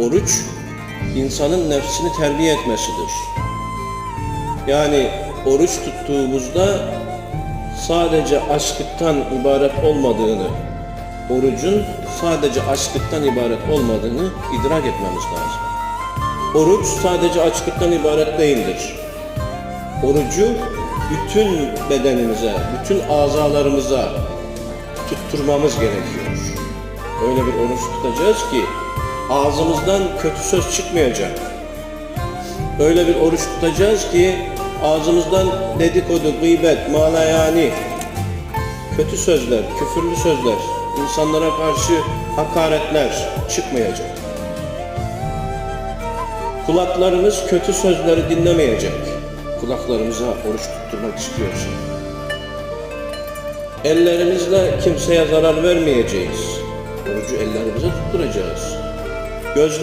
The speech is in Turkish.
Oruç, insanın nefsini terbiye etmesidir. Yani oruç tuttuğumuzda sadece açlıktan ibaret olmadığını, orucun sadece açlıktan ibaret olmadığını idrak etmemiz lazım. Oruç sadece açlıktan ibaret değildir. Orucu bütün bedenimize, bütün azalarımıza tutturmamız gerekiyor. Öyle bir oruç tutacağız ki ağzımızdan kötü söz çıkmayacak. Öyle bir oruç tutacağız ki ağzımızdan dedikodu, gıybet, malayani, kötü sözler, küfürlü sözler, insanlara karşı hakaretler çıkmayacak. Kulaklarımız kötü sözleri dinlemeyecek. Kulaklarımıza oruç tutturmak istiyorsun. Ellerimizle kimseye zarar vermeyeceğiz. Orucu ellerimize tutturacağız. Göz